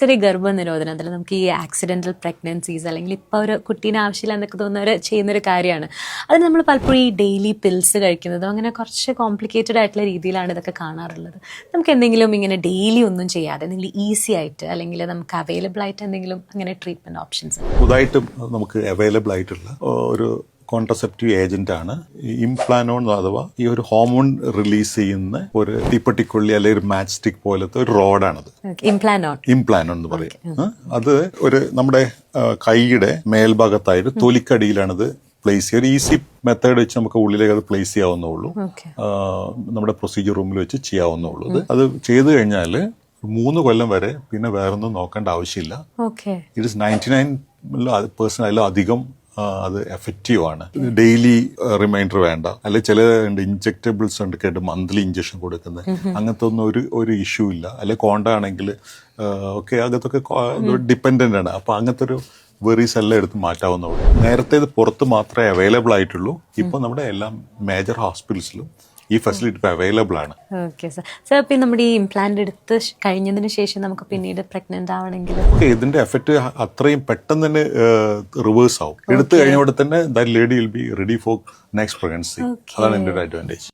ചെറിയ ഗർഭനിരോധനത്തിൽ നമുക്ക് ഈ ആക്സിഡന്റൽ പ്രഗ്നൻസീസ് അല്ലെങ്കിൽ ഇപ്പോൾ ഒരു കുട്ടീനെ ആവശ്യമില്ല എന്നൊക്കെ തോന്നുന്നവർ ചെയ്യുന്നൊരു കാര്യമാണ്. അത് നമ്മൾ പലപ്പോഴും ഈ ഡെയിലി പിൽസ് കഴിക്കുന്നതും അങ്ങനെ കുറച്ച് കോംപ്ലിക്കേറ്റഡ് ആയിട്ടുള്ള രീതിയിലാണ് ഇതൊക്കെ കാണാറുള്ളത്. നമുക്ക് എന്തെങ്കിലും ഇങ്ങനെ ഡെയിലി ഒന്നും ചെയ്യാതെ എന്തെങ്കിലും ഈസി ആയിട്ട് അല്ലെങ്കിൽ നമുക്ക് അവൈലബിൾ ആയിട്ട് എന്തെങ്കിലും അങ്ങനെ ട്രീറ്റ്മെന്റ് ഓപ്ഷൻസ് പുതുതായിട്ടും നമുക്ക് അവൈലബിൾ ആയിട്ടുള്ള ഒരു കോൺട്രസെപ്റ്റീവ് ഏജന്റ് ആണ്. ഇംപ്ലാനോൺ അഥവാ ഈ ഒരു ഹോർമോൺ റിലീസ് ചെയ്യുന്ന ഒരു തീപ്പട്ടിക്കൊള്ളി അല്ലെങ്കിൽ ഒരു മാച്ച് സ്റ്റിക് പോലത്തെ ഒരു റോഡാണത്. ഇംപ്ലാനോൺ ഇംപ്ലാനോൺ എന്ന് പറയും. അത് ഒരു നമ്മുടെ കൈയുടെ മേൽഭാഗത്തായിട്ട് തൊലിക്കടിയിലാണത് പ്ലേസ് ചെയ്യുക. ഒരു ഈസി മെത്തേഡ് വെച്ച് നമുക്ക് ഉള്ളിലേക്ക് അത് പ്ലേസ് ചെയ്യാവുന്നുള്ളൂ നമ്മുടെ പ്രൊസീജിയർ റൂമിൽ വെച്ച് ചെയ്യാവുന്നുള്ളൂ അത് ചെയ്തു കഴിഞ്ഞാൽ മൂന്ന് കൊല്ലം വരെ പിന്നെ വേറൊന്നും നോക്കേണ്ട ആവശ്യമില്ല. It is ninety nine person അതിലും അധികം അത് എഫക്റ്റീവ് ആണ്. ഡെയിലി റിമൈൻഡർ വേണ്ട. അല്ലെ ചില ഇഞ്ചക്റ്റബിൾസ് ഉണ്ട് കേട്ട് മന്ത്ലി ഇഞ്ചക്ഷൻ കൊടുക്കുന്നത്. അങ്ങനത്തെ ഒന്നും ഒരു ഒരു ഇഷ്യൂ ഇല്ല. അല്ലെ കോണ്ട ആണെങ്കിൽ ഒക്കെ അകത്തൊക്കെ ഡിപ്പെൻഡന്റ് ആണ്. അപ്പൊ അങ്ങനത്തെ ഒരു വെറീസ് എല്ലാം എടുത്ത് മാറ്റാവുന്നുള്ളൂ നേരത്തെ ഇത് പുറത്ത് മാത്രമേ അവൈലബിൾ ആയിട്ടുള്ളൂ. ഇപ്പൊ നമ്മുടെ എല്ലാ മേജർ ഹോസ്പിറ്റൽസിലും ഈ ഫെസിലിറ്റി ഇപ്പൊ അവൈലബിൾ ആണ്. ഓക്കെ സാർ സാർ പിന്നെ നമ്മുടെ ഈ ഇംപ്ലാന്റ് എടുത്ത് കഴിഞ്ഞതിന് ശേഷം നമുക്ക് പിന്നീട് പ്രഗ്നന്റ് ആവണമെങ്കിൽ ഓക്കെ ഇതിന്റെ എഫക്റ്റ് അത്രയും പെട്ടെന്ന് തന്നെ റിവേഴ്സ് ആവും. എടുത്തു കഴിഞ്ഞ തന്നെ that lady will be ready for next pregnancy അതാണ് എന്റെ ഒരു അഡ്വാന്റേജ്